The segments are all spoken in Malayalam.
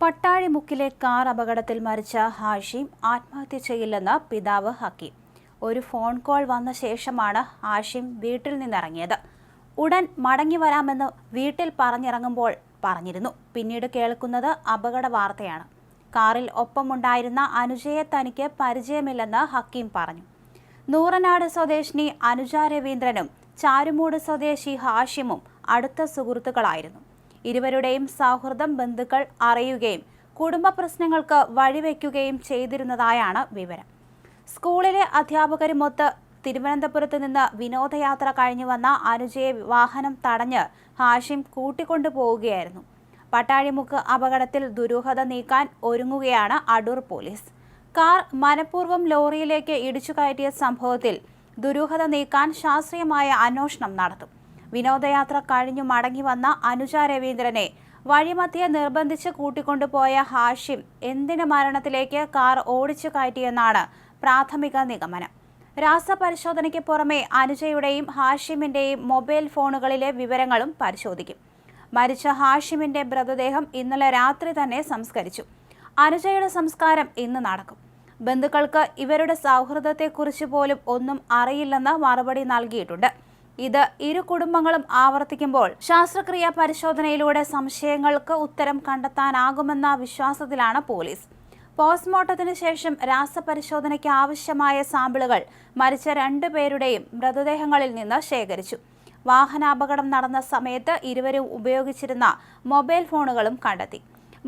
പട്ടാഴിമുക്കിലെ കാർ അപകടത്തിൽ മരിച്ച ഹാഷിം ആത്മഹത്യ ചെയ്യില്ലെന്ന് പിതാവ് ഹക്കീം. ഒരു ഫോൺ കോൾ വന്ന ശേഷമാണ് ഹാഷിം വീട്ടിൽ നിന്നിറങ്ങിയത്. ഉടൻ മടങ്ങി വരാമെന്ന് വീട്ടിൽ പറഞ്ഞിറങ്ങുമ്പോൾ പറഞ്ഞിരുന്നു. പിന്നീട് കേൾക്കുന്നത് അപകട വാർത്തയാണ്. കാറിൽ ഒപ്പമുണ്ടായിരുന്ന അനുജയെ തനിക്ക് പരിചയമില്ലെന്ന് ഹക്കീം പറഞ്ഞു. നൂറനാട് സ്വദേശിനി അനുജ രവീന്ദ്രനും ചാരുമൂട് സ്വദേശി ഹാഷിമും അടുത്ത സുഹൃത്തുക്കളായിരുന്നു. ഇരുവരുടെയും സൗഹൃദം ബന്ധുക്കൾ അറിയുകയും കുടുംബ പ്രശ്നങ്ങൾക്ക് വഴിവെക്കുകയും ചെയ്തിരുന്നതായാണ് വിവരം. സ്കൂളിലെ അധ്യാപകരുമൊത്ത് തിരുവനന്തപുരത്ത് നിന്ന് വിനോദയാത്ര കഴിഞ്ഞു വന്ന അനുജയെ വാഹനം തടഞ്ഞ് ഹാഷിം കൂട്ടിക്കൊണ്ടു പോവുകയായിരുന്നു പട്ടാഴിമുക്ക് അപകടത്തിൽ ദുരൂഹത നീക്കാൻ ഒരുങ്ങുകയാണ് അടൂർ പോലീസ്. കാർ മനഃപൂർവം ലോറിയിലേക്ക് ഇടിച്ചു കയറ്റിയ സംഭവത്തിൽ ദുരൂഹത നീക്കാൻ ശാസ്ത്രീയമായ അന്വേഷണം നടത്തും. വിനോദയാത്ര കഴിഞ്ഞു മടങ്ങി വന്ന അനുജ രവീന്ദ്രനെ വഴിമധ്യെ നിർബന്ധിച്ച് കൂട്ടിക്കൊണ്ടുപോയ ഹാഷിം എന്തിന് മരണത്തിലേക്ക് കാർ ഓടിച്ചു കയറ്റിയെന്നാണ് പ്രാഥമിക നിഗമനം. രാസപരിശോധനയ്ക്ക് പുറമെ അനുജയുടെയും ഹാഷിമിന്റെയും മൊബൈൽ ഫോണുകളിലെ വിവരങ്ങളും പരിശോധിക്കും. മരിച്ച ഹാഷിമിന്റെ മൃതദേഹം ഇന്നലെ രാത്രി തന്നെ സംസ്കരിച്ചു. അനുജയുടെ സംസ്കാരം ഇന്ന് നടക്കും. ബന്ധുക്കൾക്ക് ഇവരുടെ സൗഹൃദത്തെക്കുറിച്ച് പോലും ഒന്നും അറിയില്ലെന്ന് മറുപടി നൽകിയിട്ടുണ്ട്. ഇത് ഇരു കുടുംബങ്ങളും ആവർത്തിക്കുമ്പോൾ ശാസ്ത്രക്രിയ പരിശോധനയിലൂടെ സംശയങ്ങൾക്ക് ഉത്തരം കണ്ടെത്താനാകുമെന്ന വിശ്വാസത്തിലാണ് പോലീസ്. പോസ്റ്റ്മോർട്ടത്തിന് ശേഷം രാസപരിശോധനയ്ക്ക് ആവശ്യമായ സാമ്പിളുകൾ മരിച്ച രണ്ടുപേരുടെയും മൃതദേഹങ്ങളിൽ നിന്ന് ശേഖരിച്ചു. വാഹനാപകടം നടന്ന സമയത്ത് ഇരുവരും ഉപയോഗിച്ചിരുന്ന മൊബൈൽ ഫോണുകളും കണ്ടെത്തി.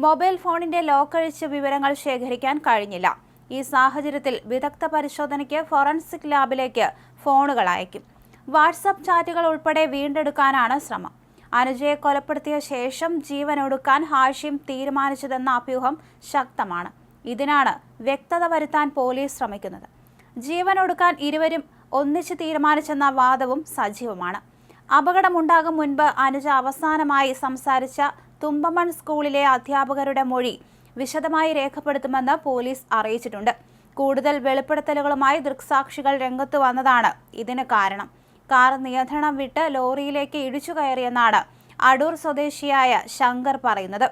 മൊബൈൽ ഫോണിന്റെ ലോക്കഴിച്ച് വിവരങ്ങൾ ശേഖരിക്കാൻ കഴിഞ്ഞില്ല. ഈ സാഹചര്യത്തിൽ വിദഗ്ധ പരിശോധനയ്ക്ക് ഫോറൻസിക് ലാബിലേക്ക് ഫോണുകൾ അയക്കും. വാട്സപ്പ് ചാറ്റുകൾ ഉൾപ്പെടെ വീണ്ടെടുക്കാനാണ് ശ്രമം. അനുജയെ കൊലപ്പെടുത്തിയ ശേഷം ജീവൻ ഒടുക്കാൻ ഹാഷിം തീരുമാനിച്ചതെന്ന അഭ്യൂഹം ശക്തമാണ്. ഇതിനാണ് വ്യക്തത വരുത്താൻ പോലീസ് ശ്രമിക്കുന്നത്. ജീവൻ ഒടുക്കാൻ ഇരുവരും ഒന്നിച്ച് തീരുമാനിച്ചെന്ന വാദവും സജീവമാണ്. അപകടമുണ്ടാകും മുൻപ് അനുജ അവസാനമായി സംസാരിച്ച തുമ്പമൺ സ്കൂളിലെ അധ്യാപകരുടെ മൊഴി വിശദമായി രേഖപ്പെടുത്തുമെന്ന് പോലീസ് അറിയിച്ചിട്ടുണ്ട്. കൂടുതൽ വെളിപ്പെടുത്തലുകളുമായി ദൃക്സാക്ഷികൾ രംഗത്ത് വന്നതാണ് ഇതിന് കാരണം. കാർ നിയന്ത്രണം വിട്ട് ലോറിയിലേക്ക് ഇടിച്ചു കയറിയെന്നാണ് അടൂർ സ്വദേശിയായ ശങ്കർ പറയുന്നത്.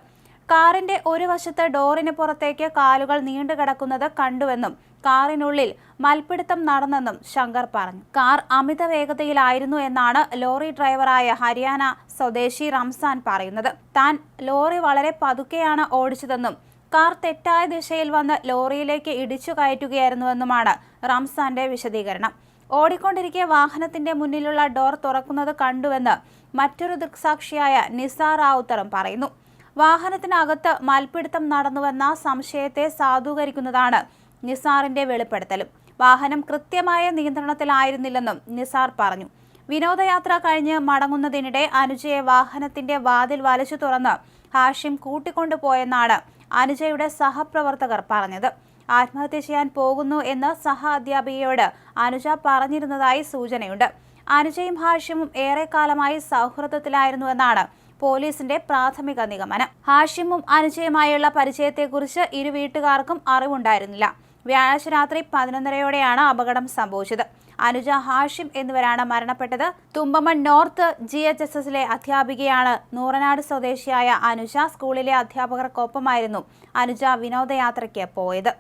കാറിന്റെ ഒരു വശത്ത് ഡോറിന് പുറത്തേക്ക് കാലുകൾ നീണ്ടു കിടക്കുന്നത് കണ്ടുവെന്നും കാറിനുള്ളിൽ മൽപ്പിടുത്തം നടന്നെന്നും ശങ്കർ പറഞ്ഞു. കാർ അമിത വേഗതയിലായിരുന്നു എന്നാണ് ലോറി ഡ്രൈവറായ ഹരിയാന സ്വദേശി റംസാൻ പറയുന്നത്. താൻ ലോറി വളരെ പതുക്കെയാണ് ഓടിച്ചതെന്നും കാർ തെറ്റായ ദിശയിൽ വന്ന് ലോറിയിലേക്ക് ഇടിച്ചു കയറ്റുകയായിരുന്നുവെന്നുമാണ് റംസാന്റെ വിശദീകരണം. ഓടിക്കൊണ്ടിരിക്കെ വാഹനത്തിന്റെ മുന്നിലുള്ള ഡോർ തുറക്കുന്നത് കണ്ടുവെന്ന് മറ്റൊരു ദൃക്സാക്ഷിയായ നിസാർ റാവുത്തറും പറയുന്നു. വാഹനത്തിനകത്ത് മൽപിടുത്തം നടന്നുവെന്ന സംശയത്തെ സാധൂകരിക്കുന്നതാണ് നിസാറിന്റെ വെളിപ്പെടുത്തലും. വാഹനം കൃത്യമായ നിയന്ത്രണത്തിലായിരുന്നില്ലെന്നും നിസാർ പറഞ്ഞു. വിനോദയാത്ര കഴിഞ്ഞ് മടങ്ങുന്നതിനിടെ അനുജയെ വാഹനത്തിന്റെ വാതിൽ വലിച്ചു തുറന്ന് ഹാഷിം കൂട്ടിക്കൊണ്ടുപോയെന്നാണ് അനുജയുടെ സഹപ്രവർത്തകർ പറഞ്ഞത്. ആത്മഹത്യ ചെയ്യാൻ പോകുന്നു എന്ന് സഹ അധ്യാപികയോട് അനുജ പറഞ്ഞിരുന്നതായി സൂചനയുണ്ട്. അനുജയും ഹാഷ്യമും ഏറെക്കാലമായി സൗഹൃദത്തിലായിരുന്നു എന്നാണ് പോലീസിന്റെ പ്രാഥമിക നിഗമനം. ഹാഷിമും അനുജയുമായുള്ള പരിചയത്തെക്കുറിച്ച് ഇരു വീട്ടുകാർക്കും അറിവുണ്ടായിരുന്നില്ല. വ്യാഴാഴ്ച രാത്രി പതിനൊന്നരയോടെയാണ് അപകടം സംഭവിച്ചത്. അനുജ ഹാഷിം എന്നിവരാണ് മരണപ്പെട്ടത്. Thumpamon north G H S എസിലെ അധ്യാപികയാണ് നൂറനാട് സ്വദേശിയായ അനുജ. സ്കൂളിലെ അധ്യാപകർക്കൊപ്പമായിരുന്നു അനുജ വിനോദയാത്രയ്ക്ക് പോയത്.